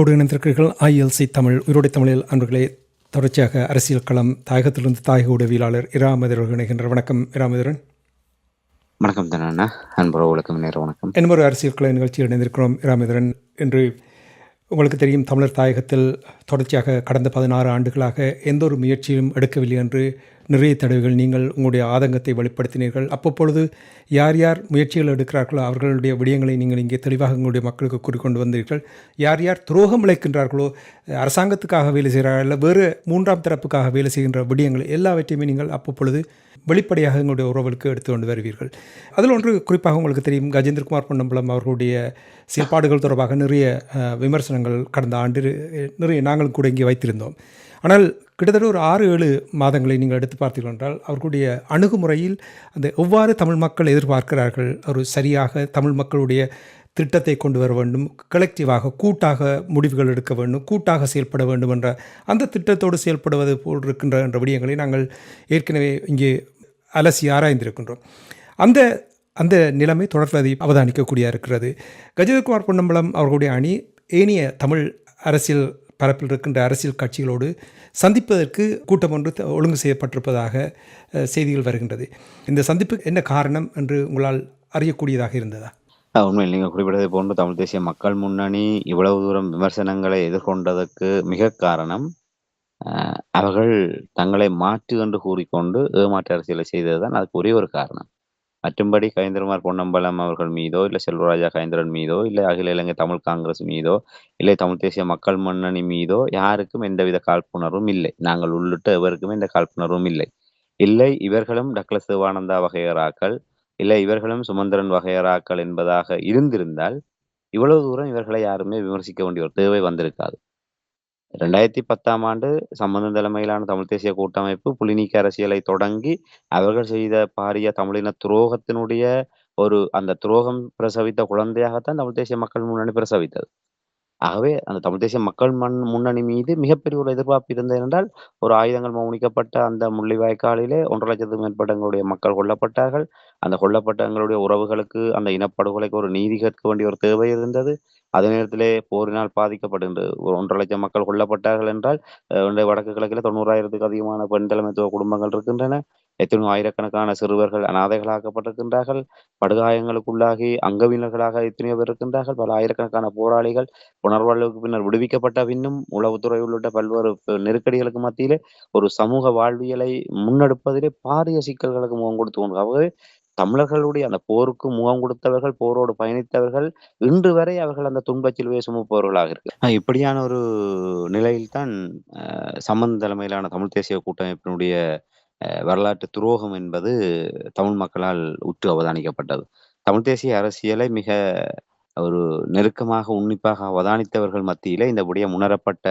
தமிழோடு இணைந்திருக்கிறீர்கள் ஐஎல்சி தமிழ் உயிரோடு தமிழில் அன்பர்களே தொடர்ச்சியாக அரசியல் களம் தாயகத்திலிருந்து தாயக உடவியலாளர் இராமதிரர்கள் இணைகின்ற வணக்கம் இராமதிரன் வணக்கம் தானண்ணா. அன்புறவுகளுக்கும் நேர வணக்கம். என்பொரு அரசியல் கலை நிகழ்ச்சியில் இணைந்திருக்கிறோம் இராமதிரன் என்று உங்களுக்கு தெரியும் தமிழர் தாயகத்தில் தொடர்ச்சியாக கடந்த பதினாறு ஆண்டுகளாக எந்த ஒரு முயற்சியும் எடுக்கவில்லை என்று நிறைய தடவைகள் நீங்கள் உங்களுடைய ஆதங்கத்தை வெளிப்படுத்தினீர்கள். அப்பப்பொழுது யார் யார் முயற்சிகள் எடுக்கிறார்களோ அவர்களுடைய விடயங்களை நீங்கள் இங்கே தெளிவாக உங்களுடைய மக்களுக்கு கூறிக்கொண்டு வந்தீர்கள். யார் யார் துரோகம் இழைக்கின்றார்களோ அரசாங்கத்துக்காக வேலை செய்கிறார்கள் இல்லை வேறு மூன்றாம் தரப்புக்காக வேலை செய்கின்ற விடயங்கள் எல்லாவற்றையுமே நீங்கள் அப்பப்பொழுது வெளிப்படையாக எங்களுடைய உறவுகளுக்கு எடுத்து கொண்டு வருவீர்கள். அதில் ஒன்று குறிப்பாக உங்களுக்கு தெரியும் கஜேந்திரகுமார் பொன்னம்பலம் அவர்களுடைய செயல்பாடுகள் தொடர்பாக நிறைய விமர்சனங்கள் விமர்சனங்கள் கடந்த ஆண்டு நிறைய நாங்களும் கூட இங்கே வைத்திருந்தோம். ஆனால் கிட்டத்தட்ட ஒரு ஆறு ஏழு மாதங்களை நீங்கள் எடுத்து பார்த்தீர்கள் என்றால் அவர்களுடைய அணுகுமுறையில் அந்த எவ்வாறு தமிழ் மக்கள் எதிர்பார்க்கிறார்கள் ஒரு சரியாக தமிழ் மக்களுடைய திட்டத்தை கொண்டு வர வேண்டும் கலெக்டிவாக கூட்டாக முடிவுகள் எடுக்க வேண்டும் கூட்டாக செயல்பட வேண்டும் என்ற அந்த திட்டத்தோடு செயல்படுவது போல் இருக்கின்ற என்ற விடயங்களை நாங்கள் ஏற்கனவே இங்கே அலசி ஆராய்ந்திருக்கின்றோம். அந்த அந்த நிலைமை தொடர்வதை அவதானிக்கக்கூடிய இருக்கிறது. கஜேந்திரகுமார் பொன்னம்பலம் அவர்களுடைய அணி ஏனைய தமிழ் அரசியல் பரப்பில் இருக்கின்ற அரசியல் கட்சிகளோடு சந்திப்பதற்கு கூட்டம் ஒன்று ஒழுங்கு செய்யப்பட்டிருப்பதாக செய்திகள் வருகின்றது. இந்த சந்திப்புக்கு என்ன காரணம் என்று உங்களால் அறியக்கூடியதாக இருந்ததா? உண்மையில் நீங்கள் குறிப்பிட்டது போன்று தமிழ் தேசிய மக்கள் முன்னணி இவ்வளவு தூரம் விமர்சனங்களை எதிர்கொண்டதற்கு மிக காரணம் அவர்கள் தங்களை மாற்று என்று கூறிக்கொண்டு ஏமாற்று அரசியலை செய்ததுதான் அதுக்கு ஒரே ஒரு காரணம். மற்றும்படி கயந்திரமார் பொன்னம்பலம் அவர்கள் மீதோ இல்லை செல்வராஜா கயந்திரன் மீதோ இல்லை அகில இலங்கை தமிழ் காங்கிரஸ் மீதோ இல்லை தமிழ் தேசிய மக்கள் முன்னணி மீதோ யாருக்கும் எந்தவித காழ்ப்புணர்வும் இல்லை. நாங்கள் உள்ளிட்ட எவருக்குமே இந்த காழ்ப்புணர்வும் இல்லை. இல்லை இவர்களும் டக்ளஸ் சிவானந்தா வகையராக்கள் இல்லை இவர்களும் சுமந்திரன் வகையராக்கள் என்பதாக இருந்திருந்தால் இவ்வளவு தூரம் இவர்களை யாருமே விமர்சிக்க வேண்டிய ஒரு தேவை வந்திருக்காது. ரெண்டாயிரத்தி பத்தாம் ஆண்டு சம்பந்தம் தலைமையிலான தமிழ் தேசிய கூட்டமைப்பு புலிநீக்க அரசியலை தொடங்கி அவர்கள் செய்த பாரிய தமிழின துரோகத்தினுடைய ஒரு அந்த துரோகம் பிரசவித்த குழந்தையாகத்தான் தமிழ் தேசிய மக்கள் முன்னணி பிரசவித்தது. ஆகவே அந்த தமிழ் தேசிய மக்கள் மண் முன்னணி மீது மிகப்பெரிய ஒரு எதிர்பார்ப்பு இருந்தது என்றால் ஒரு ஆயுதங்கள் மௌனிக்கப்பட்ட அந்த முள்ளிவாய்க்காலிலே ஒன்றரை லட்சத்துக்கு மேற்பட்டங்களுடைய மக்கள் கொல்லப்பட்டார்கள். அந்த கொல்லப்பட்டவங்களுடைய உறவுகளுக்கு அந்த இனப்படுகொலைக்கு ஒரு நீதி கேட்க வேண்டிய ஒரு தேவை இருந்தது. அதே நேரத்திலே போரினால் பாதிக்கப்படுகின்றது ஒரு ஒன்றரை லட்சம் மக்கள் கொல்லப்பட்டார்கள் என்றால் வடக்கு கிழக்கில் தொண்ணூறாயிரத்துக்கு அதிகமான பெண் தலைமைத்துவ குடும்பங்கள் இருக்கின்றன. எத்தனையோ ஆயிரக்கணக்கான சிறுவர்கள் அனாதைகளாக்கப்பட்டிருக்கின்றார்கள். படுகாயங்களுக்குள்ளாகி அங்கவினர்களாக எத்தனையோ பேர் இருக்கின்றார்கள். பல ஆயிரக்கணக்கான போராளிகள் புனர்வாழ்வுக்கு பின்னர் விடுவிக்கப்பட்ட பின்னும் உளவுத்துறை உள்ளிட்ட பல்வேறு நெருக்கடிகளுக்கு மத்தியிலே ஒரு சமூக வாழ்வியலை முன்னெடுப்பதிலே பாரிய சிக்கல்களுக்கு முகம் கொடுத்து கொண்டு ஆகவே தமிழர்களுடைய அந்த போருக்கு முகம் கொடுத்தவர்கள் போரோடு பயணித்தவர்கள் இன்று வரை அவர்கள் அந்த துன்பச் சிலுவையை சுமப்பவர்களாக இருக்கு இப்படியான ஒரு நிலையில்தான் அஹ், சம்பந்த தலைமையிலான தமிழ் தேசிய கூட்டமைப்பினுடைய அஹ், வரலாற்று துரோகம் என்பது தமிழ் மக்களால் உற்று அவதானிக்கப்பட்டது. தமிழ் தேசிய அரசியலை மிக ஒரு நெருக்கமாக உன்னிப்பாக அவதானித்தவர்கள் மத்தியிலே இந்த விடயம் உணரப்பட்ட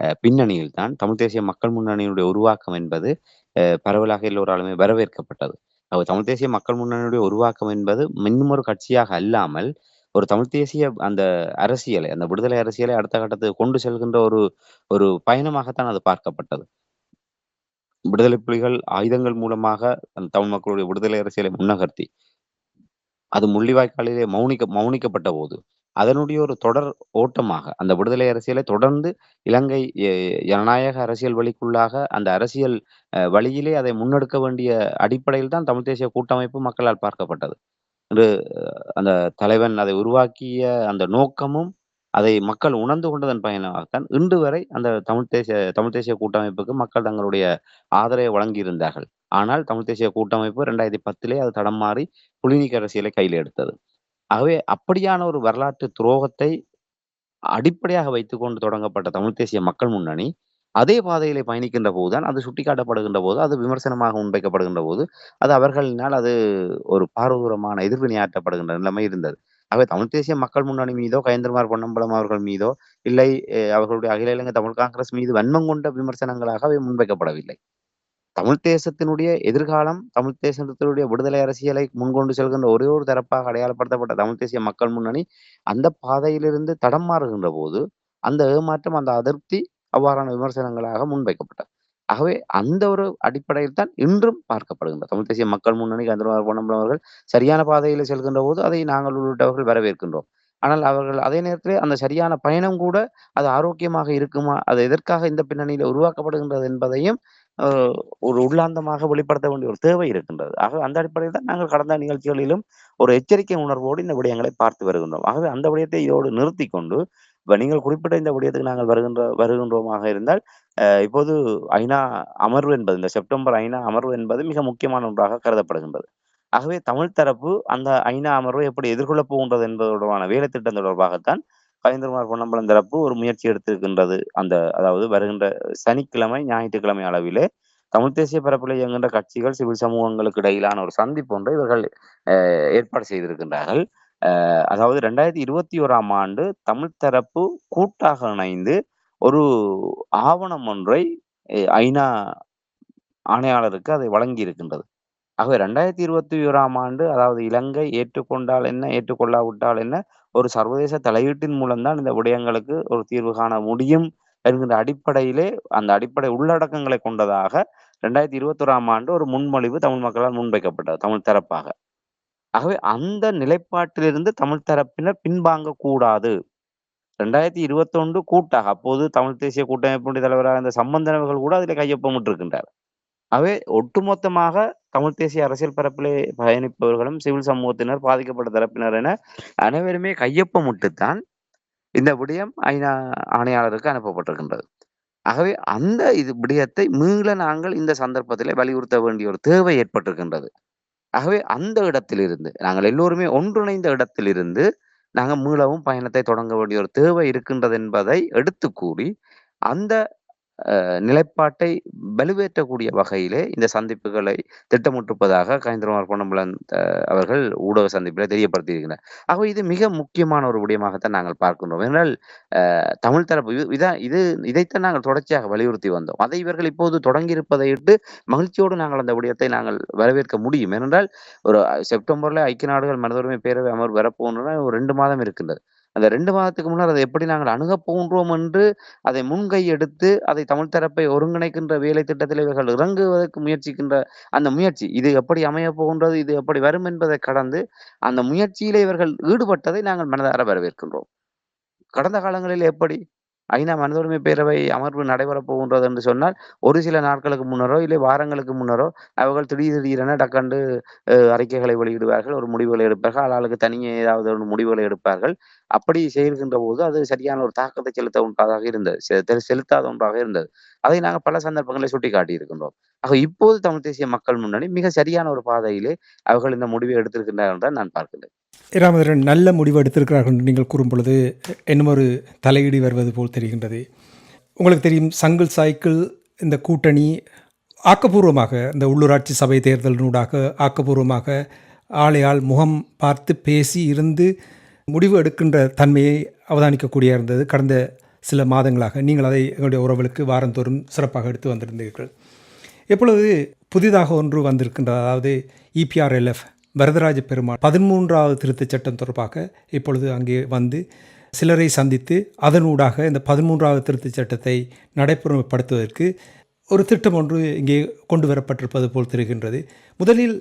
அஹ், பின்னணியில் தான் தமிழ் தேசிய மக்கள் முன்னணியினுடைய உருவாக்கம் என்பது அஹ், பரவலாக எல்லோராலுமே வரவேற்கப்பட்டது. தமிழ் தேசிய மக்கள் முன்னணியுடைய உருவாக்கம் என்பது இன்னும் ஒரு கட்சியாக அல்லாமல் ஒரு தமிழ் தேசிய அந்த அரசியலை அந்த விடுதலை அரசியலை அடுத்த கட்டத்துக்கு கொண்டு செல்கின்ற ஒரு ஒரு பயணமாகத்தான் அது பார்க்கப்பட்டது. விடுதலை புலிகள் ஆயுதங்கள் மூலமாக அந்த தமிழ் மக்களுடைய விடுதலை அரசியலை முன்னகர்த்தி அது முள்ளிவாய்க்காலிலே மௌனிக்க மௌனிக்கப்பட்ட போது அதனுடைய ஒரு தொடர் ஓட்டமாக அந்த விடுதலை அரசியலை தொடர்ந்து இலங்கை ஜனநாயக அரசியல் வழிக்குள்ளாக அந்த அரசியல் வழியிலே அதை முன்னெடுக்க வேண்டிய அடிப்படையில் தான் தமிழ் தேசிய கூட்டமைப்பு மக்களால் பார்க்கப்பட்டது. என்று அந்த தலைவன் அதை உருவாக்கிய அந்த நோக்கமும், அதை மக்கள் உணர்ந்து கொண்டதன் பயனாகத்தான் இன்று வரை அந்த தமிழ் தேசிய தமிழ் தேசிய கூட்டமைப்புக்கு மக்கள் தங்களுடைய ஆதரவை வழங்கியிருந்தார்கள். ஆனால் தமிழ் தேசிய கூட்டமைப்பு 2010லே அது தடம் மாறி புலிநீக்க அரசியலை கையில் எடுத்தது. ஆகவே அப்படியான ஒரு வரலாற்று துரோகத்தை அடிப்படையாக வைத்துக்கொண்டு தொடங்கப்பட்ட தமிழ் தேசிய மக்கள் முன்னணி, அதே பாதையிலே பயணிக்கின்ற போதுதான் அது சுட்டிக்காட்டப்படுகின்ற போது, அது விமர்சனமாக முன்வைக்கப்படுகின்ற போது, அது அவர்களினால் அது ஒரு பாரதூரமான எதிர்வினையாற்றப்படுகின்ற நிலைமை இருந்தது. ஆகவே தமிழ் தேசிய மக்கள் முன்னணி மீதோ, கயந்திரமார் பொன்னம்பலம் அவர்கள் மீதோ, இல்லை அவர்களுடைய அகில இலங்கை தமிழ் காங்கிரஸ் மீது வன்மம் கொண்ட விமர்சனங்களாக அவை முன்வைக்கப்படவில்லை. தமிழ் தேசத்தினுடைய எதிர்காலம், தமிழ் தேசத்தினுடைய விடுதலை அரசியலை முன்கொண்டு செல்கின்ற ஒரே ஒரு தரப்பாக அடையாளப்படுத்தப்பட்ட தமிழ் தேசிய மக்கள் முன்னணி, அந்த பாதையிலிருந்து தடம் மாறுகின்ற போது, அந்த ஏமாற்றம், அந்த அதிருப்தி அவ்வாறான விமர்சனங்களாக முன்வைக்கப்பட்டது. ஆகவே அந்த ஒரு அடிப்படையில் தான் இன்றும் பார்க்கப்படுகின்ற தமிழ் தேசிய மக்கள் முன்னணி கயேந்திரமார் பொன்னம்பலம் அவர்கள் சரியான பாதையில் செல்கின்ற போது, அதை நாங்கள் உள்ளிட்டவர்கள் வரவேற்கின்றோம். ஆனால் அவர்கள் அதே நேரத்திலே அந்த சரியான பயணம் கூட அது ஆரோக்கியமாக இருக்குமா? அது எதற்காக இந்த பின்னணியில உருவாக்கப்படுகின்றது என்பதையும் ஒரு உள்ளாந்தமாக வெளிப்படுத்த வேண்டிய ஒரு தேவை இருக்கின்றது. ஆகவே அந்த அடிப்படையில் தான் நாங்கள் கடந்த நிகழ்ச்சிகளிலும் ஒரு எச்சரிக்கை உணர்வோடு இந்த விடயங்களை பார்த்து வருகின்றோம். ஆகவே அந்த விடயத்தை இதோடு நிறுத்தி கொண்டு, இப்போ நீங்கள் குறிப்பிட்ட இந்த விடயத்துக்கு நாங்கள் வருகின்ற வருகின்றோமாக இருந்தால், இப்போது ஐநா அமர்வு என்பது இந்த செப்டம்பர் ஐநா அமர்வு என்பது மிக முக்கியமான ஒன்றாக கருதப்படுகின்றது. ஆகவே தமிழ் தரப்பு அந்த ஐநா அமர்வை எப்படி எதிர்கொள்ளப் போகின்றது என்பது தொடர்பான வேலைத்திட்டம் தொடர்பாகத்தான் கயேந்திரமார் பொன்னம்பலம் தரப்பு ஒரு முயற்சி எடுத்திருக்கின்றது. அந்த அதாவது வருகின்ற சனிக்கிழமை, ஞாயிற்றுக்கிழமை அளவிலே தமிழ் தேசிய பரப்பிலே இயங்குகின்ற கட்சிகள், சிவில் சமூகங்களுக்கு இடையிலான ஒரு சந்திப்பு ஒன்றை இவர்கள் ஏற்பாடு செய்திருக்கின்றார்கள். அ அதாவது 2021ஆம் ஆண்டு தமிழ் தரப்பு கூட்டாக இணைந்து ஒரு ஆவணம் ஒன்றை ஐநா ஆணையாளருக்கு அதை வழங்கி இருக்கின்றது ஆகவே 2021ஆம் ஆண்டு அதாவது இலங்கை ஏற்றுக்கொண்டால் என்ன, ஏற்றுக்கொள்ளாவிட்டால் என்ன, ஒரு சர்வதேச தலையீட்டின் மூலம்தான் இந்த விடயங்களுக்கு ஒரு தீர்வு காண முடியும் என்கின்ற அடிப்படையிலே, அந்த அடிப்படை உள்ளடக்கங்களை கொண்டதாக 2021ஆம் ஆண்டு ஒரு முன்மொழிவு தமிழ் மக்களால் முன்வைக்கப்பட்டது, தமிழ் தரப்பாக. ஆகவே அந்த நிலைப்பாட்டிலிருந்து தமிழ் தரப்பினர் பின்வாங்க கூடாது. 2021 கூட்டாக அப்போது தமிழ் தேசிய கூட்டமைப்பினுடைய தலைவராக இந்த சம்பந்தன் கூட கூட அதிலே கையொப்பமிட்டிருக்கின்றார். ஆகவே ஒட்டுமொத்தமாக தமிழ் தேசிய அரசியல் பரப்பிலே பயணிப்பவர்களும், சிவில் சமூகத்தினர், பாதிக்கப்பட்ட தரப்பினர் என அனைவருமே கையொப்பமிட்டுத்தான் இந்த விடயம் ஐநா ஆணையாளருக்கு அனுப்பப்பட்டிருக்கின்றது. ஆகவே அந்த இது விடயத்தை மீள நாங்கள் இந்த சந்தர்ப்பத்திலே வலியுறுத்த வேண்டிய ஒரு தேவை ஏற்பட்டிருக்கின்றது. ஆகவே அந்த இடத்திலிருந்து நாங்கள் எல்லோருமே ஒன்றிணைந்த இடத்திலிருந்து, நாங்கள் மீளவும் பயணத்தை தொடங்க வேண்டிய ஒரு தேவை இருக்கின்றது என்பதை எடுத்து கூறி, அந்த நிலைப்பாட்டை வலுவேற்றக்கூடிய வகையிலே இந்த சந்திப்புகளை திட்டமிட்டிருப்பதாக கயேந்திரமார் பொன்னம்பலன் அவர்கள் ஊடக சந்திப்பில் தெரியப்படுத்தியிருக்கிறார். ஆகவே இது மிக முக்கியமான ஒரு விடயமாகத்தான் நாங்கள் பார்க்கின்றோம். ஏனென்றால் தமிழ் தரப்பு இதான் இது இதைத்தான் நாங்கள் தொடர்ச்சியாக வலியுறுத்தி வந்தோம். அதை இவர்கள் இப்போது தொடங்கியிருப்பதையிட்டு மகிழ்ச்சியோடு நாங்கள் அந்த விடயத்தை நாங்கள் வரவேற்க முடியும். ஏனென்றால் ஒரு செப்டம்பர்ல ஐக்கிய நாடுகள் மனித பேரவை அமர்வு வரப்போகின்றன. ஒரு ரெண்டு மாதம் இருக்கின்றது. அந்த ரெண்டு மாதத்துக்கு முன்னர் அதை எப்படி நாங்கள் அணுகப் போகின்றோம் என்று அதை முன்கை எடுத்து, அதை தமிழ் தரப்பை ஒருங்கிணைக்கின்ற வேலை திட்டத்தில் இவர்கள் இறங்குவதற்கு முயற்சிக்கின்ற அந்த முயற்சி, இது எப்படி அமைய போகின்றது, இது எப்படி வரும் என்பதை கடந்து, அந்த முயற்சியிலே இவர்கள் ஈடுபட்டதை நாங்கள் மனதார வரவேற்கின்றோம். கடந்த காலங்களில் எப்படி ஐநா மனித உரிமை பேரவை அமர்வு நடைபெறப் போகின்றது என்று சொன்னால், ஒரு சில நாட்களுக்கு முன்னரோ, இல்லை வாரங்களுக்கு முன்னரோ அவர்கள் திடீர் திடீரென டக்கண்டு அறிக்கைகளை வெளியிடுவார்கள். ஒரு முடிவுகளை எடுப்பார்கள். ஆளாளுக்கு தனியே ஏதாவது ஒரு முடிவுகளை எடுப்பார்கள். அப்படி செய்கின்ற போது அது சரியான ஒரு தாக்கத்தை செலுத்த ஒன்றாக இருந்தது. செ செலுத்தாத ஒன்றாக இருந்தது. அதை நாங்கள் பல சந்தர்ப்பங்களை சுட்டி காட்டியிருக்கின்றோம் ஆக இப்போது தமிழ் தேசிய மக்கள் முன்னணி மிக சரியான ஒரு பாதையிலே அவர்கள் இந்த முடிவை எடுத்திருக்கின்றார்கள் என்றால் தான் நான் பார்க்கின்றேன். இராமேந்திரன் நல்ல முடிவு எடுத்திருக்கிறார்கள் என்று நீங்கள் கூறும்பொழுது, இன்னும் ஒரு தலையீடு வருவது போல் தெரிகின்றது. உங்களுக்கு தெரியும் சங்கிள் சாய்க்கிள் இந்த கூட்டணி ஆக்கப்பூர்வமாக இந்த உள்ளூராட்சி சபை தேர்தலினூடாக ஆக்கப்பூர்வமாக ஆளையாள் முகம் பார்த்து பேசி இருந்து முடிவு எடுக்கின்ற தன்மையை அவதானிக்கக்கூடிய இருந்தது கடந்த சில மாதங்களாக. நீங்கள் அதை எங்களுடைய உறவுகளுக்கு வாரந்தோறும் சிறப்பாக எடுத்து வந்திருந்தீர்கள். எப்பொழுது புதிதாக ஒன்று வந்திருக்கின்றது. அதாவது இபிஆர்எல்எஃப் வரதராஜ பெருமாள் 13வது திருத்தச் சட்டம் தொடர்பாக இப்பொழுது அங்கே வந்து சிலரை சந்தித்து, அதனூடாக இந்த 13வது திருத்தச் சட்டத்தை நடைமுறைப்படுத்துவதற்கு ஒரு திட்டம் ஒன்று இங்கே கொண்டு வரப்பட்டிருப்பது போல் தெரிகின்றது. முதலில்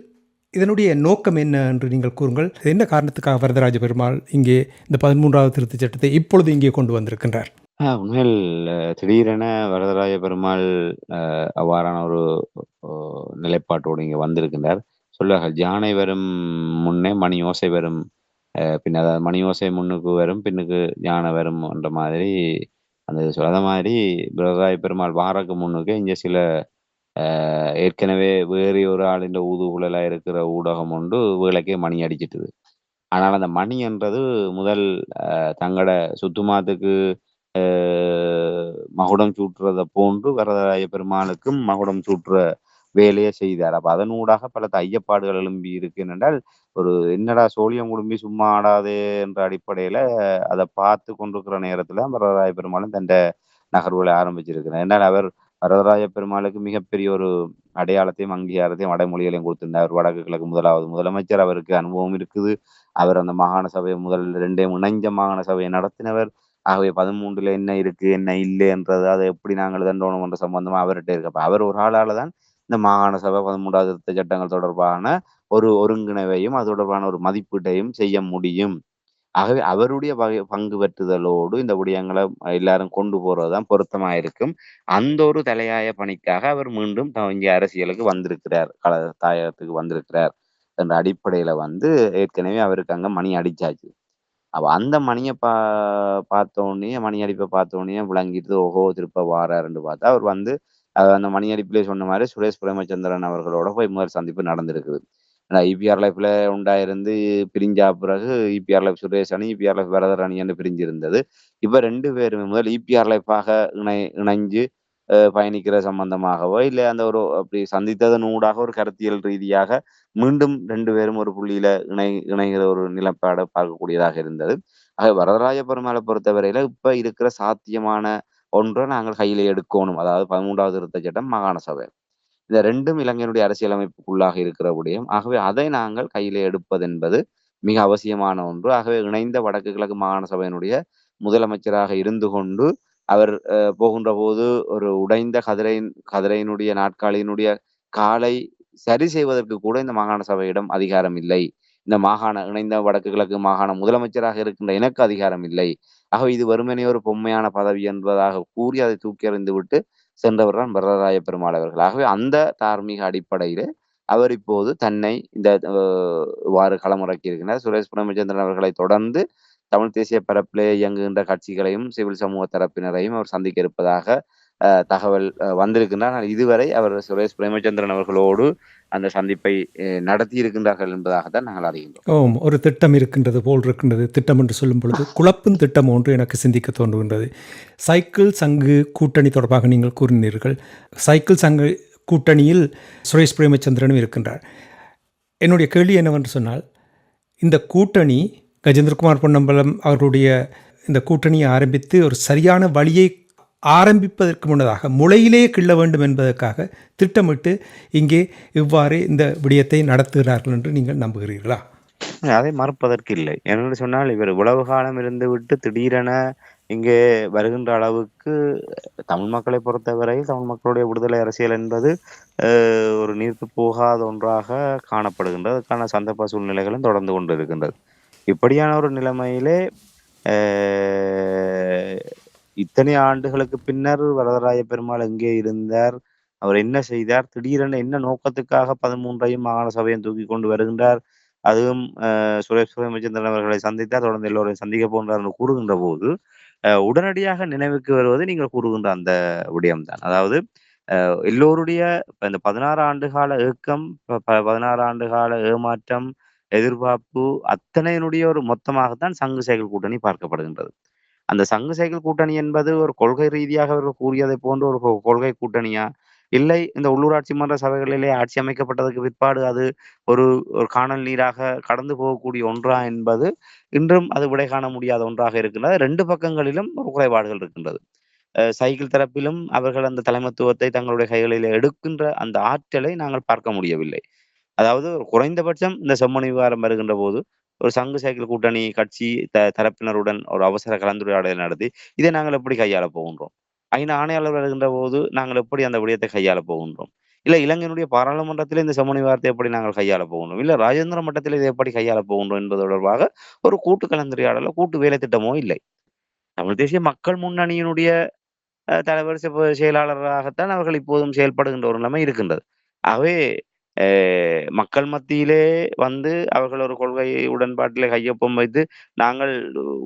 இதனுடைய நோக்கம் என்ன என்று நீங்கள் கூறுங்கள். என்ன காரணத்துக்காக வரதராஜ பெருமாள் இங்கே இந்த பதிமூன்றாவது திருத்தச் சட்டத்தை இப்பொழுது இங்கே கொண்டு வந்திருக்கின்றார்? உண்மையில் திடீரென வரதராஜ பெருமாள் அவ்வாறான ஒரு நிலைப்பாட்டோடு இங்கே வந்திருக்கின்றார். சொல்லுவார்கள். ஜானை வரும் முன்னே மணி ஓசை வரும். அஹ், பின் அதாவது மணி ஓசை முன்னுக்கு வரும் பின்னுக்கு யானை வரும் என்ற மாதிரி அந்த இது சொல்லாத மாதிரி பிரதாய பெருமாள் வாரக்கு முன்னுக்கு இங்கே சில அஹ், ஏற்கனவே வேறு ஒரு ஆளின் ஊதுகுழலாக இருக்கிற ஊடகம் ஒன்று வேலைக்கே மணி அடிச்சிட்டுது. ஆனால் அந்த மணி என்றது முதல் அஹ், தங்களோட சுத்துமாத்துக்கு மகுடம் சூட்டுறதை போன்று வரதராய பெருமானுக்கும் மகுடம் சூட்டுற வேலையை செய்தார். அப்ப அதனூடாக பல ஐயப்பாடுகள் எழும்பி இருக்கு என்றால் ஒரு என்னடா சோழியம் குடும்பி சும்மா ஆடாதே என்ற அடிப்படையில அதை பார்த்து கொண்டிருக்கிற நேரத்துல வரதராய பெருமாளும் தன் நகர்வுகளை ஆரம்பிச்சிருக்கிறார். என்னால் அவர் வரதராஜ பெருமாளுக்கு மிகப்பெரிய ஒரு அடையாளத்தையும் அங்கீகாரத்தையும் வடமொழிகளையும் கொடுத்திருந்தார். வடக்கு கிழக்கு முதலாவது முதலமைச்சர். அவருக்கு அனுபவம் இருக்குது. அவர் அந்த மாகாண சபையை முதல் ரெண்டையும் இணைஞ்ச மாகாண சபையை நடத்தினவர். ஆகவே பதிமூன்றுல என்ன இருக்கு என்ன இல்லை என்றது அதை எப்படி நாங்கள் தண்டோணும் என்ற சம்பந்தமா அவர்கிட்ட இருக்கப்ப அவர் ஒரு ஆளால தான் இந்த மாகாண சபை பதிமூன்றாவது திருத்த சட்டங்கள் தொடர்பான ஒரு ஒருங்கிணைவையும் அது தொடர்பான ஒரு மதிப்பீட்டையும் செய்ய முடியும். ஆகவே அவருடைய பங்கு பெற்றுதலோடு இந்த விடயங்களை எல்லாரும் கொண்டு போறதுதான் பொருத்தமா இருக்கும் அந்த ஒரு தலையாய பணிக்காக அவர் மீண்டும் த- இங்கே அரசியலுக்கு வந்திருக்கிறார். கல தாயகத்துக்கு வந்திருக்கிறார். என்ற அடிப்படையில வந்து ஏற்கனவே அவருக்கு அங்க மணி அடிச்சாச்சு. அப்ப அந்த மணியை பா பார்த்த உடனே மணி அடிப்பை பார்த்த உடனே விளங்கிட்டு ஓஹோ திருப்ப வாராருன்னு பார்த்தா அவர் வந்து அது அந்த மணி அடிப்பிலே சொன்ன மாதிரி சுரேஷ் பிரேமச்சந்திரன் அவர்களோட போய் முதல் சந்திப்பு நடந்திருக்குது. இபிஆர் லைஃப்ல உண்டாயிருந்து பிரிஞ்சா பிறகு இபிஆர் லைஃப் சுரேஷ் அணி இபிஆர் லைஃப் வரதர் அணி என்று பிரிஞ்சிருந்தது. இப்ப ரெண்டு பேருமே முதல் இபிஆர் லைஃபாக இணை இணைஞ்சு பயணிக்கிற சம்பந்தமாகவோ இல்லை அந்த ஒரு அப்படி சந்தித்ததன் ஊடாக ஒரு கருத்தியல் ரீதியாக மீண்டும் ரெண்டு பேரும் ஒரு புள்ளியில இணை இணைகிற ஒரு நிலப்பாடை பார்க்கக்கூடியதாக இருந்தது. ஆக வரதராஜ பெருமாளை பொறுத்தவரையில இப்ப இருக்கிற சாத்தியமான ஒன்றை நாங்கள் கையில எடுக்கணும். அதாவது பதிமூன்றாவது திருத்த சட்டம் மாகாண சபை. இந்த ரெண்டும் இலங்கையினுடைய அரசியலமைப்புக்குள்ளாக இருக்கிற விடயம். ஆகவே அதை நாங்கள் கையில எடுப்பது என்பது மிக அவசியமான ஒன்று. ஆகவே இணைந்த வடக்கு கிழக்கு மாகாண சபையினுடைய முதலமைச்சராக இருந்து கொண்டு அவர் அஹ், போகின்ற போது ஒரு உடைந்த கதிரையின் கதிரையினுடைய நாட்காலியினுடைய காலை சரி செய்வதற்கு கூட இந்த மாகாண சபையிடம் அதிகாரம் இல்லை. இந்த மாகாண இணைந்த வடக்கு கிழக்கு மாகாண முதலமைச்சராக இருக்கின்ற எனக்கு அதிகாரம் இல்லை. ஆகவே இது வெறுமனே ஒரு பொம்மையான பதவி என்பதாக கூறி அதை தூக்கி எறிந்து விட்டு சென்றவர் தான் வரதராய பெருமாள் அவர்கள். ஆகவே அந்த தார்மீக அடிப்படையிலே அவர் இப்போது தன்னை இந்த வாறு இவ்வாறு களமிறக்கி இருக்கிறார் சுரேஷ் பிரேமச்சந்திரன் அவர்களை தொடர்ந்து தமிழ் தேசிய பரப்பிலே இயங்குகின்ற கட்சிகளையும் சிவில் சமூக தரப்பினரையும் அவர் சந்திக்க இருப்பதாக தகவல் வந்திருக்கின்றார் இதுவரை அவர் சுரேஷ் பிரேமச்சந்திரன் அவர்களோடு அந்த சந்திப்பை நடத்தி இருக்கின்றார்கள் என்பதாகத்தான் நாங்கள் அறிகின்றோம். ஓம். ஒரு திட்டம் இருக்கின்றது போல் இருக்கின்றது. திட்டம் என்று சொல்லும் பொழுது குழப்பும் திட்டம் ஒன்று எனக்கு சிந்திக்க தோன்றுகின்றது. சைக்கிள் சங்கு கூட்டணி தொடர்பாக நீங்கள் கூறினீர்கள். சைக்கிள் சங்கு கூட்டணியில் சுரேஷ் பிரேமச்சந்திரனும் இருக்கின்றார். என்னுடைய கேள்வி என்னவென்று சொன்னால் இந்த கூட்டணி கஜேந்திரகுமார் பொன்னம்பலம் அவர்களுடைய இந்த கூட்டணியை ஆரம்பித்து ஒரு சரியான வழியை ஆரம்பிப்பதற்கு முன்னதாக முளையிலே கிள்ள வேண்டும் என்பதற்காக திட்டமிட்டு இங்கே இவ்வாறு இந்த விடயத்தை நடத்துகிறார்கள் என்று நீங்கள் நம்புகிறீர்களா? அதை மறுப்பதற்கு இல்லை என்று சொன்னால் இவர் உழவு காலம் இருந்து விட்டு திடீரென இங்கே வருகின்ற அளவுக்கு தமிழ் மக்களை பொறுத்தவரையில் தமிழ் மக்களுடைய விடுதலை அரசியல் என்பது ஒரு நீர்த்து போகாத ஒன்றாக காணப்படுகின்றது. அதுக்கான சந்தர்ப்ப சூழ்நிலைகளும் தொடர்ந்து கொண்டு இருக்கின்றது இப்படியான ஒரு நிலைமையிலே இத்தனை ஆண்டுகளுக்கு பின்னர் வரதராய பெருமாள் எங்கே இருந்தார்? அவர் என்ன செய்தார்? திடீரென என்ன நோக்கத்துக்காக பதிமூன்றையும் மாகாண சபையும் தூக்கி கொண்டு வருகின்றார்? அதுவும் அஹ், சுரேஷ் பிரேமச்சந்திரன் அவர்களை சந்தித்தார். தொடர்ந்து எல்லோரையும் சந்திக்க போன்றார் என்று கூறுகின்ற போது அஹ், உடனடியாக நினைவுக்கு வருவது நீங்கள் கூறுகின்ற அந்த விடயம்தான். அதாவது அஹ், எல்லோருடைய இந்த பதினாறு ஆண்டு கால ஏக்கம் பதினாறு ஆண்டு கால ஏமாற்றம் எதிர்பார்ப்பு அத்தனையினுடைய ஒரு மொத்தமாகத்தான் சங்கு சைக்கிள் கூட்டணி பார்க்கப்படுகின்றது. அந்த சங்கு சைக்கிள் கூட்டணி என்பது ஒரு கொள்கை ரீதியாக அவர்கள் கூறியதை போன்ற ஒரு கொ- கொள்கை கூட்டணியா? இல்லை இந்த உள்ளூராட்சி மன்ற சபைகளிலே ஆட்சி அமைக்கப்பட்டதற்கு பிற்பாடு அது ஒரு ஒரு காணல் நீராக கடந்து போகக்கூடிய ஒன்றா என்பது இன்றும் அது விடை காண முடியாத ஒன்றாக இருக்கின்றது. ரெண்டு பக்கங்களிலும் ஒரு குறைபாடுகள் இருக்கின்றது. அஹ் சைக்கிள் தரப்பிலும் அவர்கள் அந்த தலைமத்துவத்தை தங்களுடைய கைகளில் எடுக்கின்ற அந்த ஆற்றலை நாங்கள் பார்க்க முடியவில்லை. அதாவது ஒரு குறைந்தபட்சம் இந்த செம்மணி விவகாரம் வருகின்ற போது ஒரு சங்கு சைக்கிள் கூட்டணி கட்சி த தரப்பினருடன் ஒரு அவசர கலந்துரையாடலை நடத்தி இதை நாங்கள் எப்படி கையாள போகின்றோம் ஐநா ஆணையாளர் வருகின்ற போது நாங்கள் எப்படி அந்த விடயத்தை கையாள போகின்றோம் இல்ல இலங்கையினுடைய பாராளுமன்றத்திலே இந்த சமணி வார்த்தை எப்படி நாங்கள் கையாள போகணும்? இல்ல ராஜேந்திர மட்டத்தில் இதை எப்படி கையாள போகின்றோம் என்பது தொடர்பாக ஒரு கூட்டு கலந்துரையாடலோ, கூட்டு வேலை திட்டமோ இல்லை. தமிழ் தேசிய மக்கள் முன்னணியினுடைய தலைவர் செயலாளராகத்தான் அவர்கள் இப்போதும் செயல்படுகின்ற ஒரு நிலைமை இருக்கின்றது. ஆகவே மக்கள் மத்தியிலே வந்து அவர்கள் ஒரு கொள்கை உடன்பாட்டிலே கையொப்பம் வைத்து, நாங்கள்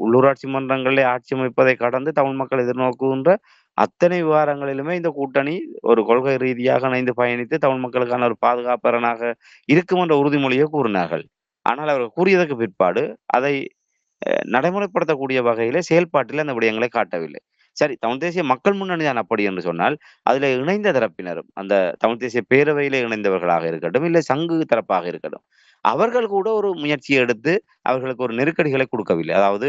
உள்ளூராட்சி மன்றங்களிலே ஆட்சி அமைப்பதை கடந்து தமிழ் மக்கள் எதிர்நோக்குகின்ற அத்தனை விவகாரங்களிலுமே இந்த கூட்டணி ஒரு கொள்கை ரீதியாக இணைந்து பயணித்து தமிழ் மக்களுக்கான ஒரு பாதுகாப்பரனாக இருக்கும் என்ற உறுதிமொழியை கூறினார்கள். ஆனால் அவர்கள் கூறியதற்கு பிற்பாடு அதை நடைமுறைப்படுத்தக்கூடிய வகையிலே செயல்பாட்டிலே அந்த விடயங்களை காட்டவில்லை. சரி தமிழ் தேசிய மக்கள் முன்னணி தான் அப்படி என்று சொன்னால், அதுல இணைந்த தரப்பினரும், அந்த தமிழ் தேசிய பேரவையிலே இணைந்தவர்களாக இருக்கட்டும், இல்லை சங்கு தரப்பாக இருக்கட்டும், அவர்கள் கூட ஒரு முயற்சியை எடுத்து அவர்களுக்கு ஒரு நெருக்கடிகளை கொடுக்கவில்லை அதாவது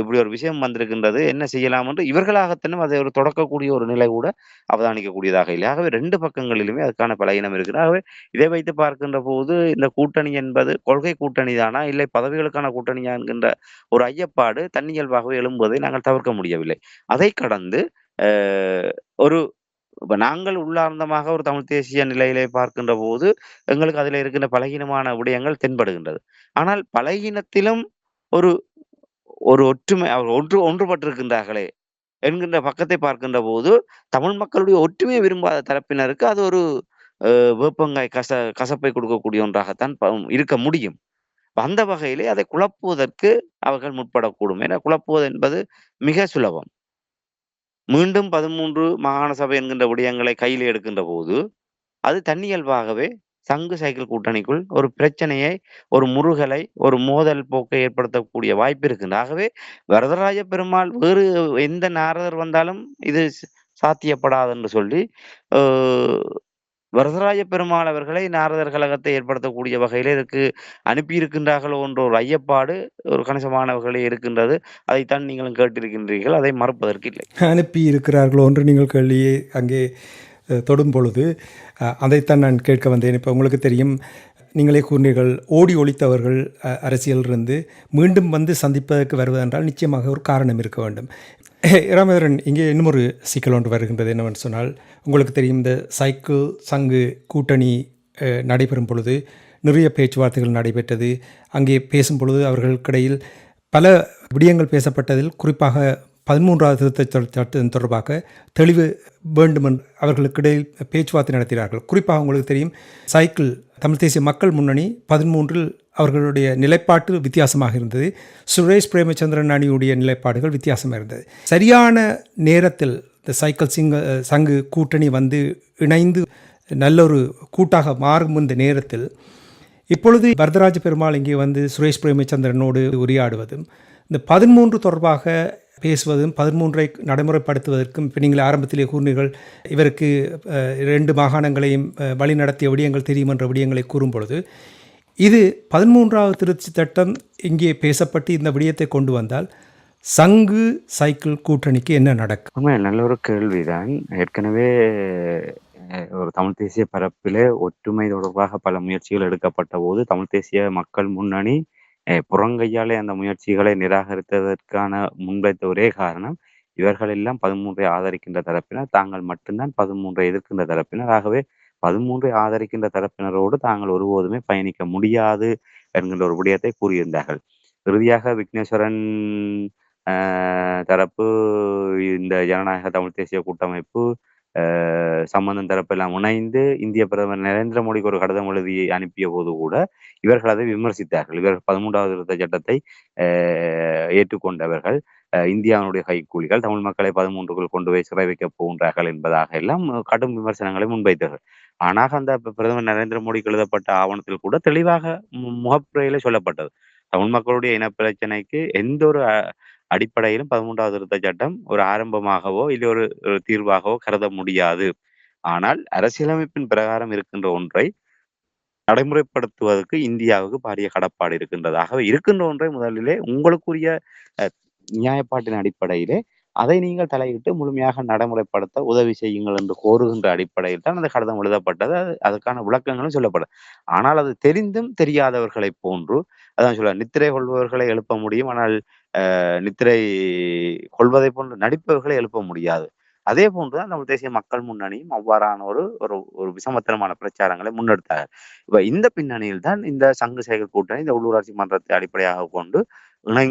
இப்படி ஒரு விஷயம் வந்திருக்கின்றது, என்ன செய்யலாம் என்று இவர்களாகத்தானும் அதை ஒரு தொடக்கக்கூடிய ஒரு நிலை கூட அவதானிக்கக்கூடியதாக இல்லை. ஆகவே ரெண்டு பக்கங்களிலுமே அதுக்கான பலகீனம் இருக்குது ஆகவே இதை வைத்து பார்க்கின்ற போது, இந்த கூட்டணி என்பது கொள்கை கூட்டணி தானா? இல்லை பதவிகளுக்கான கூட்டணியா? என்கின்ற ஒரு ஐயப்பாடு தன்னியல்பாகவே எழும்புவதை நாங்கள் தவிர்க்க முடியவில்லை. அதை கடந்து ஒரு இப்ப நாங்கள் உள்ளார்ந்தமாக ஒரு தமிழ் தேசிய நிலையிலே பார்க்கின்ற போது, எங்களுக்கு அதில் இருக்கின்ற பலகீனமான விடயங்கள் தென்படுகின்றது. ஆனால் பலகீனத்திலும் ஒரு ஒரு ஒற்றுமை அவர் ஒன்று ஒன்றுபட்டிருக்கின்றார்களே என்கின்ற பக்கத்தை பார்க்கின்ற போது, தமிழ் மக்களுடைய ஒற்றுமையை விரும்பாத தரப்பினருக்கு அது ஒரு வேப்பங்காய் கச கசப்பை கொடுக்கக்கூடிய ஒன்றாகத்தான் ப இருக்க முடியும். அந்த வகையிலே அதை குழப்புவதற்கு அவர்கள் முற்படக்கூடும். ஏன்னா குழப்புவது என்பது மிக சுலபம். மீண்டும் 13 மாகாண சபை என்கின்ற விடயங்களை கையில் எடுக்கின்ற போது, அது தன்னியல்பாகவே சங்கு சைக்கிள் கூட்டணிக்குள் ஒரு பிரச்சனையை, ஒரு முருகலை ஒரு மோதல் போக்கை ஏற்படுத்தக்கூடிய வாய்ப்பு இருக்குது. ஆகவே வரதராஜ பெருமாள் வேறு எந்த நாரதர் வந்தாலும் இது சாத்தியப்படாது என்று சொல்லி, வரதராஜ பெருமாள் அவர்களை நாரதர் கழகத்தை ஏற்படுத்தக்கூடிய வகையில் இதற்கு அனுப்பியிருக்கின்றார்களோ என்ற ஒரு ஐயப்பாடு ஒரு கணிசமானவர்களே இருக்கின்றது. அதைத்தான் நீங்களும் கேட்டிருக்கின்றீர்கள். அதை மறுப்பதற்கு இல்லை. அனுப்பி இருக்கிறார்களோ என்று நீங்கள் கேள்வியை அங்கே தொடும் பொழுது, அதைத்தான் நான் கேட்க வந்தேன். இப்போ உங்களுக்கு தெரியும், நீங்களே கூறினீர்கள், ஓடி ஒழித்தவர்கள் அ மீண்டும் வந்து சந்திப்பதற்கு வருவதென்றால் நிச்சயமாக ஒரு காரணம் இருக்க வேண்டும். ராமேந்திரன் இங்கே இன்னும் ஒரு சிக்கல் ஒன்று வருகின்றது என்னவென்று சொன்னால், உங்களுக்கு தெரியும் இந்த சைக்கிள் சங்கு கூட்டணி நடைபெறும் பொழுது, நிறைய பேச்சுவார்த்தைகள் நடைபெற்றது. அங்கே பேசும் பொழுது அவர்களுக்கிடையில் பல விடயங்கள் பேசப்பட்டதில் குறிப்பாக பதிமூன்றாவது திருத்த சட்டம் தொடர்பாக தெளிவு வேண்டும் என்று அவர்களுக்கிடையில் பேச்சுவார்த்தை நடத்தினார்கள். குறிப்பாக உங்களுக்கு தெரியும், சைக்கிள் தமிழ் தேசிய மக்கள் முன்னணி 13ல் அவர்களுடைய நிலைப்பாட்டு வித்தியாசமாக இருந்தது. சுரேஷ் பிரேமச்சந்திரன் அணியுடைய நிலைப்பாடுகள் வித்தியாசமாக இருந்தது. சரியான நேரத்தில் இந்த சைக்கிள் சிங்க சங்கு கூட்டணி வந்து இணைந்து நல்லொரு கூட்டாக மாறும் இந்த நேரத்தில், இப்பொழுது வரதராஜ பெருமாள் இங்கே வந்து சுரேஷ் பிரேமச்சந்திரனோடு உரையாடுவதும், இந்த 13 தொடர்பாக பேசுவதும், 13ஐ நடைமுறைப்படுத்துவதற்கும் இப்போ நீங்கள் ஆரம்பத்திலே கூறினீர்கள், இவருக்கு ரெண்டு மாகாணங்களையும் வழிநடத்திய விடயங்கள் தெரியும் என்ற விடயங்களை கூறும்பொழுது, இது பதிமூன்றாவது திருச்சி சட்டம் இங்கே பேசப்பட்டு இந்த விடயத்தை கொண்டு வந்தால், சங்கு சைக்கிள் கூட்டணிக்கு என்ன நடக்கும்? நல்ல ஒரு கேள்விதான். ஏற்கனவே ஒரு தமிழ் தேசிய பரப்பிலே ஒற்றுமை தொடர்பாக பல முயற்சிகள் எடுக்கப்பட்ட போது தமிழ் தேசிய மக்கள் முன்னணி புறங்கையாலே அந்த முயற்சிகளை நிராகரித்ததற்கான முன்வைத்த ஒரே காரணம், இவர்கள் எல்லாம் 13ஐ ஆதரிக்கின்ற தரப்பினர். தாங்கள் மட்டும்தான் பதிமூன்றை எதிர்க்கின்ற தரப்பினர். ஆகவே 13ஐ ஆதரிக்கின்ற தரப்பினரோடு தாங்கள் ஒருபோதுமே பயணிக்க முடியாது என்கின்ற ஒரு விடயத்தை கூறியிருந்தார்கள். இறுதியாக விக்னேஸ்வரன் தரப்பு, இந்த ஜனநாயக தமிழ் தேசிய கூட்டமைப்பு, சம்பந்தம் தரப்பெல்லாம் இணைந்து இந்திய பிரதமர் நரேந்திர மோடிக்கு ஒரு கடிதம் எழுதி அனுப்பியபோது கூட, இவர்கள் அதை விமர்சித்தார்கள். இவர்கள் பதிமூன்றாவது திருத்த சட்டத்தை ஏற்றுக்கொண்டவர்கள், இந்தியாவினுடைய கைக்கூலிகள், தமிழ் மக்களை 13க்குள் கொண்டு போய் சிறை வைக்கப் போகின்றார்கள் என்பதாக எல்லாம் கடும் விமர்சனங்களை முன்வைத்தார்கள். ஆனால் அந்த பிரதமர் நரேந்திர மோடிக்கு எழுதப்பட்ட ஆவணத்தில் கூட தெளிவாக மு முகப்புரையிலே சொல்லப்பட்டது. தமிழ் மக்களுடைய இன பிரச்சனைக்கு எந்த ஒரு அடிப்படையிலும் பதிமூன்றாவது திருத்த சட்டம் ஒரு ஆரம்பமாகவோ, இல்லை ஒரு தீர்வாகவோ கருத முடியாது. ஆனால் அரசியலமைப்பின் பிரகாரம் இருக்கின்ற ஒன்றை நடைமுறைப்படுத்துவதற்கு இந்தியாவுக்கு பாரிய கடப்பாடு இருக்கின்றது. ஆகவே இருக்கின்ற ஒன்றை முதலிலே உங்களுக்குரிய நியாயப்பாட்டின் அடிப்படையிலே, அதை நீங்கள் தலையிட்டு முழுமையாக நடைமுறைப்படுத்த உதவி செய்யுங்கள் என்று கோருகின்ற அடிப்படையில் தான் அந்த கடிதம் எழுதப்பட்டது. அது அதுக்கான விளக்கங்களும் சொல்லப்படும். ஆனால் அது தெரிந்தும் தெரியாதவர்களை போன்று, அதான் சொல்ல நித்திரை கொள்பவர்களை எழுப்ப முடியும். ஆனால் நித்திரை கொள்வதை போன்று நடிப்பவர்களை எழுப்ப முடியாது. அதே போன்றுதான் தமிழ் தேசிய மக்கள் முன்னணியும் அவ்வாறான ஒரு ஒரு ஒரு விசமத்தனமான பிரச்சாரங்களை முன்னெடுத்தார்கள் இப்ப இந்த பின்னணியில் தான் இந்த சங்கு சேகர் கூட்டணி இந்த உள்ளூராட்சி மன்றத்தை அடிப்படையாக கொண்டு இணை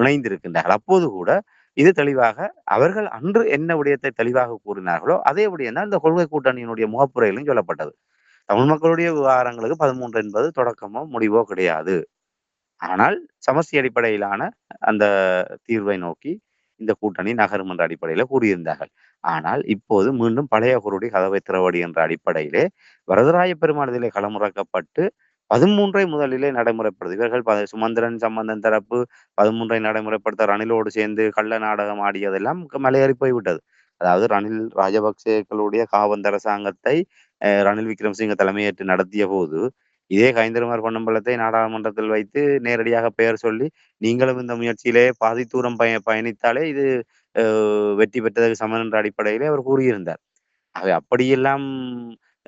இணைந்திருக்கின்றார்கள் அப்போது கூட இது தெளிவாக அவர்கள் அன்று என்ன விடயத்தை தெளிவாக கூறினார்களோ அதே விடயம் தான் இந்த கொள்கை கூட்டணியினுடைய முகப்புரையிலும் சொல்லப்பட்டது. தமிழ் மக்களுடைய விவகாரங்களுக்கு பதிமூன்று என்பது தொடக்கமோ முடிவோ கிடையாது. ஆனால் சமஸ்தி அடிப்படையிலான அந்த தீர்வை நோக்கி இந்த கூட்டணி நகரும் என்ற அடிப்படையில கூறியிருந்தார்கள். ஆனால் இப்போது மீண்டும் பழைய குருடி கதவை திறவடி என்ற அடிப்படையிலே வரதராய பெருமானதிலே களமுறக்கப்பட்டு பதிமூன்றை முதலிலே நடைமுறைப்படுது. இவர்கள் சுமந்திரன் சம்பந்தன் தரப்பு பதிமூன்றை நடைமுறைப்படுத்த ரணிலோடு சேர்ந்து கள்ள நாடகம் ஆடியதெல்லாம் மலையேறி போய்விட்டது. அதாவது ரணில் ராஜபக்சேக்களுடைய காவந்த அரசாங்கத்தை ரணில் விக்ரமசிங்க தலைமையேற்று நடத்திய போது இதே கைந்தருமார் பொன்னம்பலத்தை நாடாளுமன்றத்தில் வைத்து நேரடியாக பெயர் சொல்லி நீங்களும் இந்த முயற்சியிலே பாதி தூரம் பய பயணித்தாலே இது அஹ், வெற்றி பெற்றதற்கு சமன் என்ற அடிப்படையிலே அவர் கூறியிருந்தார். ஆகவே அப்படியெல்லாம்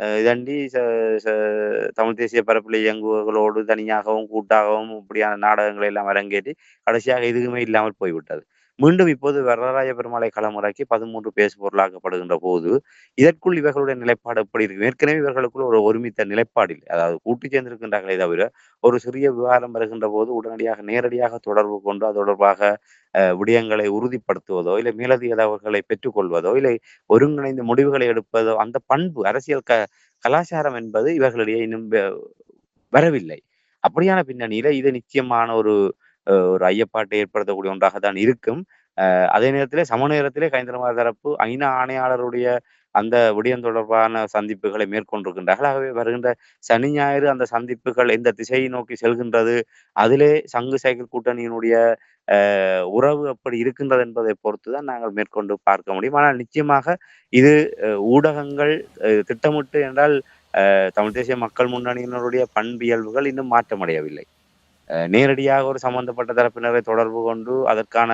இதண்டி ச- தமிழ் தேசிய பரப்பில் இயங்குவர்களோடு தனியாகவும் கூட்டாகவும் இப்படியான நாடகங்களை எல்லாம் அரங்கேற்றி கடைசியாக எதுவுமே இல்லாமல் போய்விட்டது. மீண்டும் இப்போது வரராய பெருமாளை களமுறைக்கு பதிமூன்று பேசு பொருளாக்கப்படுகின்ற போது இதற்குள் இவர்களுடைய நிலைப்பாடு எப்படி இருக்கு ஏற்கனவே இவர்களுக்குள் ஒரு ஒருமித்த நிலைப்பாடு இல்லை. அதாவது கூட்டு சேர்ந்திருக்கின்றார்களே தவிர ஒரு சிறிய விவகாரம் வருகின்ற போது உடனடியாக நேரடியாக தொடர்பு கொண்டு அது தொடர்பாக அஹ், விடயங்களை உறுதிப்படுத்துவதோ இல்லை மேலதிக தகவல்களை பெற்றுக்கொள்வதோ இல்லை ஒருங்கிணைந்த முடிவுகளை எடுப்பதோ அந்த பண்பு அரசியல் க கலாச்சாரம் என்பது இவர்களிடையே இன்னும் வரவில்லை. அப்படியான பின்னணியில இது நிச்சயமான ஒரு ஒரு ஐயப்பாட்டை ஏற்படுத்தக்கூடிய ஒன்றாக தான் இருக்கும். அஹ், அதே நேரத்திலே சம நேரத்திலே கைந்தரமார் தரப்பு ஐநா ஆணையாளருடைய அந்த விடயம் தொடர்பான சந்திப்புகளை மேற்கொண்டிருக்கின்றார்கள். ஆகவே வருகின்ற சனி ஞாயிறு அந்த சந்திப்புகள் எந்த திசையை நோக்கி செல்கின்றது அதிலே சங்கு சைக்கிள் கூட்டணியினுடைய அஹ், உறவு அப்படி இருக்கின்றது என்பதை பொறுத்துதான் நாங்கள் மேற்கொண்டு பார்க்க முடியும். ஆனால் நிச்சயமாக இது அஹ், ஊடகங்கள் அஹ், திட்டமிட்டு என்றால் அஹ், தமிழ் தேசிய மக்கள் முன்னணியினருடைய பண்பியல்புகள் இன்னும் மாற்றமடையவில்லை. நேரடியாக ஒரு சம்பந்தப்பட்ட தரப்பினரை தொடர்பு கொண்டு அதற்கான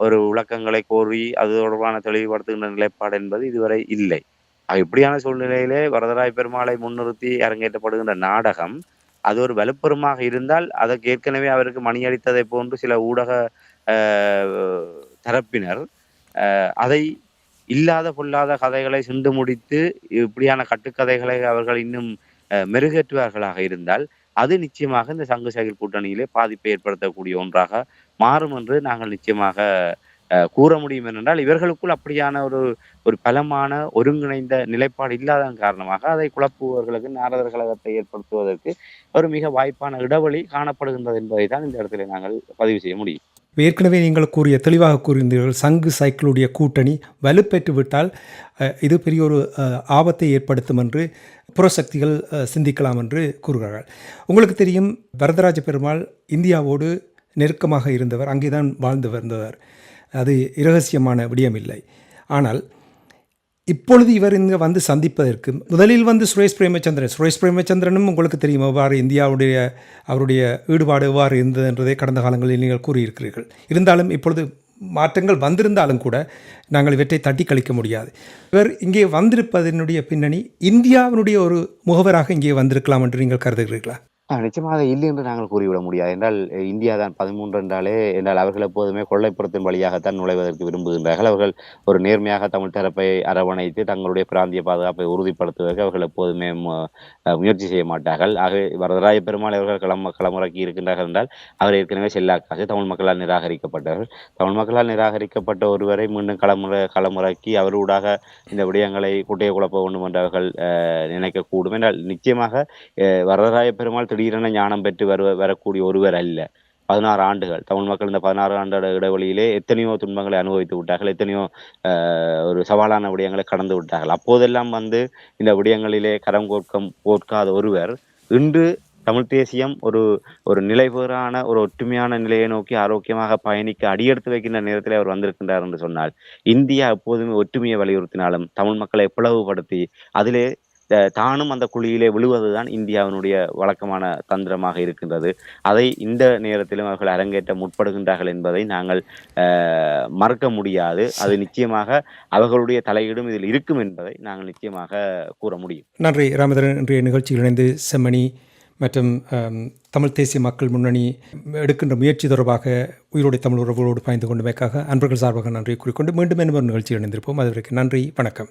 ஒரு விளக்கங்களை கோரி அது தொடர்பான தெளிவுபடுத்துகின்ற நிலைப்பாடு என்பது இதுவரை இல்லை. இப்படியான சூழ்நிலையிலே வரதராய் பெருமாளை முன்னிறுத்தி அரங்கேற்றப்படுகின்ற நாடகம் அது ஒரு வலுப்பெருமாக இருந்தால் அதற்கு ஏற்கனவே அவருக்கு மணியடித்ததை போன்று சில ஊடக தரப்பினர் அதை இல்லாத பொல்லாத கதைகளை சிண்டு முடித்து இப்படியான கட்டுக்கதைகளை அவர்கள் இன்னும் மெருகேற்றுவார்களாக இருந்தால் அது நிச்சயமாக இந்த சங்கு சைக்கிள் கூட்டணியிலே பாதிப்பை ஏற்படுத்தக்கூடிய ஒன்றாக மாறும் என்று நாங்கள் நிச்சயமாக கூற முடியும். என்றால் இவர்களுக்குள் அப்படியான ஒரு ஒரு பலமான ஒருங்கிணைந்த நிலைப்பாடு இல்லாதன் காரணமாக அதை குழப்புபவர்களுக்கு நாரதர் கழகத்தை ஏற்படுத்துவதற்கு ஒரு மிக வாய்ப்பான இடைவெளி காணப்படுகின்றது என்பதை தான் இந்த இடத்துல நாங்கள் பதிவு செய்ய முடியும். ஏற்கனவே நீங்கள் கூறிய தெளிவாக கூறியிருந்தீர்கள் சங்கு சைக்கிளுடைய கூட்டணி வலுப்பெற்று விட்டால் இது பெரிய ஒரு ஆபத்தை ஏற்படுத்தும் என்று புறசக்திகள் சிந்திக்கலாம் என்று கூறுகிறார்கள். உங்களுக்கு தெரியும் வரதராஜ பெருமாள் இந்தியாவோடு நெருக்கமாக இருந்தவர் அங்கேதான் வாழ்ந்து வந்தவர். அது இரகசியமான விடயமில்லை. ஆனால் இப்பொழுது இவர் இங்கே வந்து சந்திப்பதற்கு முதலில் வந்து சுரேஷ் பிரேமச்சந்திரன். சுரேஷ் பிரேமச்சந்திரனும் உங்களுக்கு தெரியும் எவ்வாறு இந்தியாவுடைய அவருடைய ஈடுபாடு எவ்வாறு இருந்தது என்றதை கடந்த காலங்களில் நீங்கள் கூறியிருக்கிறீர்கள். இருந்தாலும் இப்பொழுது மாற்றங்கள் வந்திருந்தாலும் கூட நாங்கள் இவற்றை தட்டி கழிக்க முடியாது. இவர் இங்கே வந்திருப்பதனுடைய பின்னணி இந்தியாவினுடைய ஒரு முகவராக இங்கே வந்திருக்கலாம் என்று நீங்கள் கருதுகிறீர்களா? நிச்சயமாக இல்லை என்று நாங்கள் கூறிவிட முடியாது. என்றால் இந்தியா தான் பதிமூன்று என்றாலே என்றால் அவர்கள் எப்போதுமே கொள்ளைப்புறத்தின் வழியாகத்தான் நுழைவதற்கு விரும்புகின்றார்கள். அவர்கள் ஒரு நேர்மையாக தமிழ் தரப்பை அரவணைத்து தங்களுடைய பிராந்திய பாதுகாப்பை உறுதிப்படுத்துவதற்கு அவர்கள் எப்போதுமே முயற்சி செய்ய மாட்டார்கள். ஆகவே வரதராய பெருமாள் அவர்கள் களம் களமுறக்கி இருக்கின்றார்கள் என்றால் அவர் ஏற்கனவே செல்லாக்காசு தமிழ் மக்களால் நிராகரிக்கப்பட்டவர்கள் தமிழ் மக்களால் நிராகரிக்கப்பட்ட ஒருவரை மீண்டும் களமுறை களமுறக்கி அவரூடாக இந்த விடயங்களை குட்டையை குழப்ப வேண்டும் என்று அவர்கள் நினைக்கக்கூடும். என்றால் நிச்சயமாக வரதராய பெருமாள் திடீரென ஞானம் பெற்று வருவ வரக்கூடிய ஒருவர் அல்ல. பதினாறு ஆண்டுகள். தமிழ் மக்கள் இந்த பதினாறு ஆண்டு இடைவெளியிலே எத்தனையோ துன்பங்களை அனுபவித்து விட்டார்கள். எத்தனையோ அஹ், ஒரு சவாலான விடயங்களை கடந்து விட்டார்கள். அப்போதெல்லாம் வந்து இந்த விடயங்களிலே கரம் கோர்க்கம் கோர்க்காத ஒருவர் இன்று தமிழ் தேசியம் ஒரு ஒரு நிலைபெறான ஒரு ஒற்றுமையான நிலையை நோக்கி ஆரோக்கியமாக பயணிக்க அடியெடுத்து வைக்கின்ற நேரத்தில் அவர் வந்திருக்கின்றார் என்று சொன்னால் இந்தியா எப்போதுமே ஒற்றுமையை வலியுறுத்தினாலும் தமிழ் மக்களை பிளவுபடுத்தி அதிலே தானும் அந்த குழியிலே விழுவதுதான் இந்தியாவினுடைய வழக்கமான தந்திரமாக இருக்கின்றது. அதை இந்த நேரத்திலும் அவர்கள் அரங்கேற்ற முற்படுகின்றார்கள் என்பதை நாங்கள் மறக்க முடியாது. அது நிச்சயமாக அவர்களுடைய தலையீடும் இதில் இருக்கும் என்பதை நாங்கள் நிச்சயமாக கூற முடியும். நன்றி. ராமதரன் இன்றைய நிகழ்ச்சியில் இணைந்து செம்மணி மற்றும் தமிழ் தேசிய மக்கள் முன்னணி எடுக்கின்ற முயற்சி தொடர்பாக உயிரோடை தமிழ் உறவுகளோடு பயந்து கொண்டமைக்காக அன்பர்கள் சார்பாக நன்றி கூறிக்கொண்டு மீண்டும் என்ன ஒரு நிகழ்ச்சி இணைந்திருப்போம். அதுவரைக்கும் நன்றி வணக்கம்.